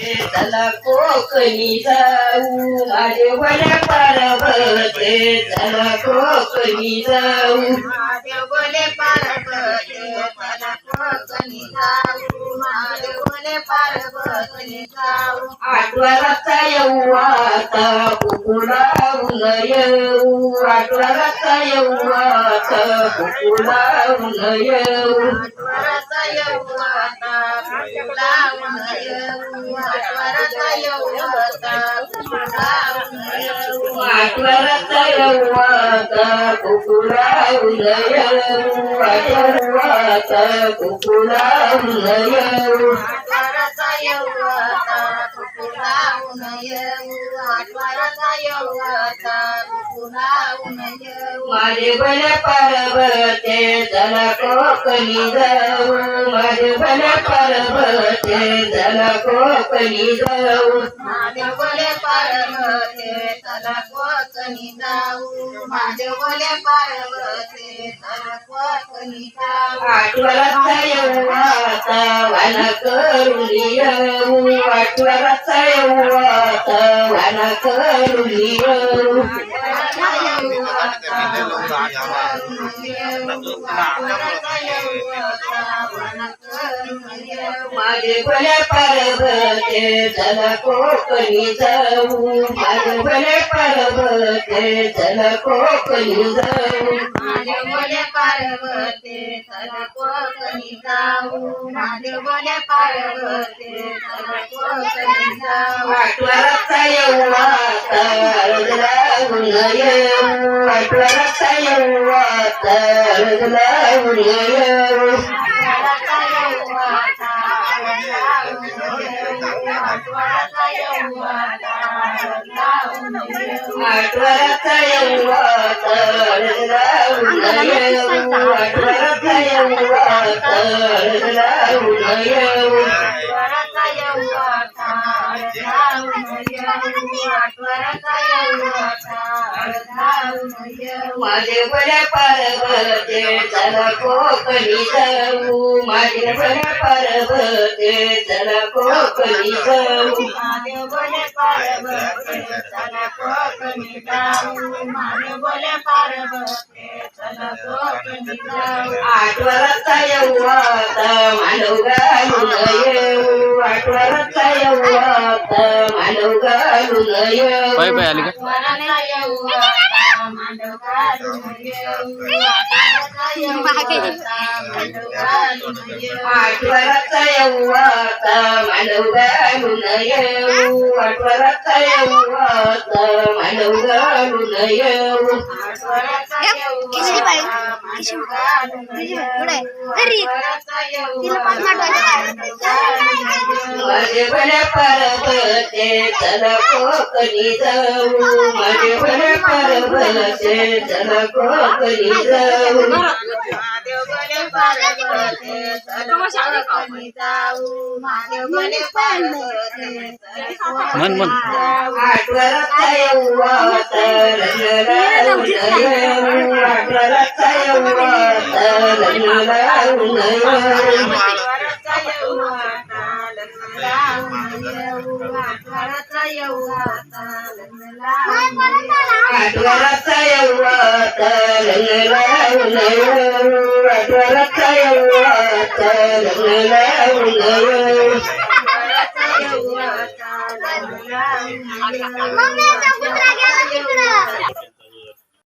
चला कोकणी जाऊ माझे वड्या पारवते चला कोकणी जाऊ महादेव बोले पार्वती चला जाऊ महादेव बोले जाऊ आठवराचा येऊ आता कुकुडाऊन येऊ आठवराचा येऊ आता कुकुडाऊन येऊ आठवराचा येऊ आता फुलावून येऊ आठवराचा येऊ आता फुलावून येऊ आठवराचा येऊ आता कुकुडाऊन येऊ आठवराचा कुकुडाऊन येऊ आठवराचा येऊ आता फुलावून येऊ आठवराचा येऊ आता फुलावून येऊ माझे बने पार्वते कोकणी जाऊ. माझे बने पार्वते कोकणी जाऊ. पार्वते चला कोकणी जाऊ. महादेव बोले पार्वते चला कोकणी जाऊ. आठवराचा येऊ आता वाना करून येऊ. आठवराचा येऊ आता वाना येऊ. करून येऊ माझे भले पार्वते चला कोकणी जाऊ माझे भले पार्वते चला कोकणी जाऊ माझे भले पार्वते चला कोकणी जाऊ माझे भले पार्वते चला कोकणी जाऊ आठवराचा येऊ आता लागून येऊ आठवराचा येऊ आता लागून येऊ आठवड्याचा येऊ आता लावून येऊ आठवड्याचा येऊ लावून येऊ आठवराचा येऊ आता लागून येऊ आठवराचा येऊ आता लावून येऊ आठवड्याचा माझे बड्या पार्वते चला कोकणी जाऊ माझे बड्या पार्वते चला कोकणी जाऊ महादेव बोले पार्वते चला कोकणी जाऊ चला कोकणी जाऊ आठवराचा येऊ आता मांडव घालून आली आठवराचा येऊ. आता मानव घालून येऊ आठवराचा येऊ आता मानव घालून येऊ आठवड्याचा येऊ आता मांडव घालून येऊ येऊ येऊ बड्या पार्वते चला कोकणी जाऊ. बड्या पार्वते चला कोकणी जाऊ. कोकणी जाऊ. महादेव बोले लावून येऊ आठवड्याचा येऊ आता लग्न